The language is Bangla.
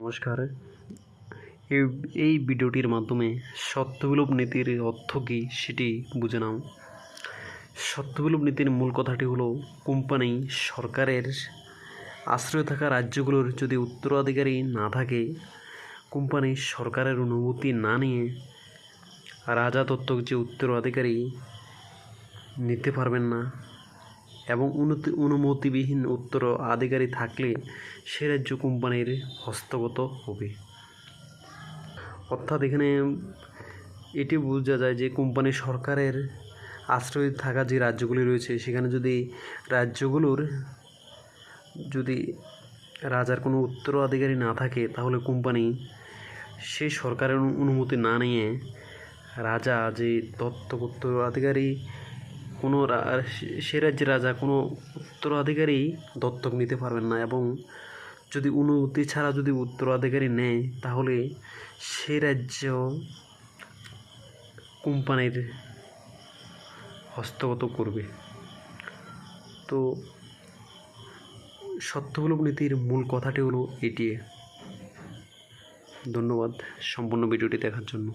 নমস্কার। এই ভিডিওটির মাধ্যমে সত্যবিলোপ নীতির অর্থ কী সেটি বুঝে নাও। সত্যবিলোপ নীতির মূল কথাটি হলো, কোম্পানি, সরকারের আশ্রয় থাকা রাজ্যগুলোর যদি উত্তরাধিকারী না থাকে, কোম্পানি সরকারের অনুমতি না নিয়ে রাজা দত্তক যে উত্তরাধিকারী নিতে পারবেন না। এবং অনুমতিবিহীন উত্তরাধিকারী থাকলে সে রাজ্য কোম্পানির হস্তগত হবে। অর্থাৎ এখানে এটি বোঝা যায় যে কোম্পানি সরকারের আশ্রয় থাকা যে রাজ্যগুলি রয়েছে, সেখানে যদি রাজ্যগুলোর যদি রাজার কোনো উত্তরাধিকারী না থাকে, তাহলে কোম্পানি সে সরকারের অনুমতি না নিয়ে রাজা যে দত্তক উত্তরাধিকারী কোনো সে রাজ্যের রাজা কোনো উত্তরাধিকারী দত্তক নিতে পারবেন না এবং যদি অনুমতি ছাড়া যদি উত্তরাধিকারী নেয়, তাহলে সে রাজ্য কোম্পানির হস্তগত করবে। তো সত্যবিলোপ নীতির মূল কথাটি হলো এটি ধন্যবাদ সম্পূর্ণ ভিডিওটি দেখার জন্য।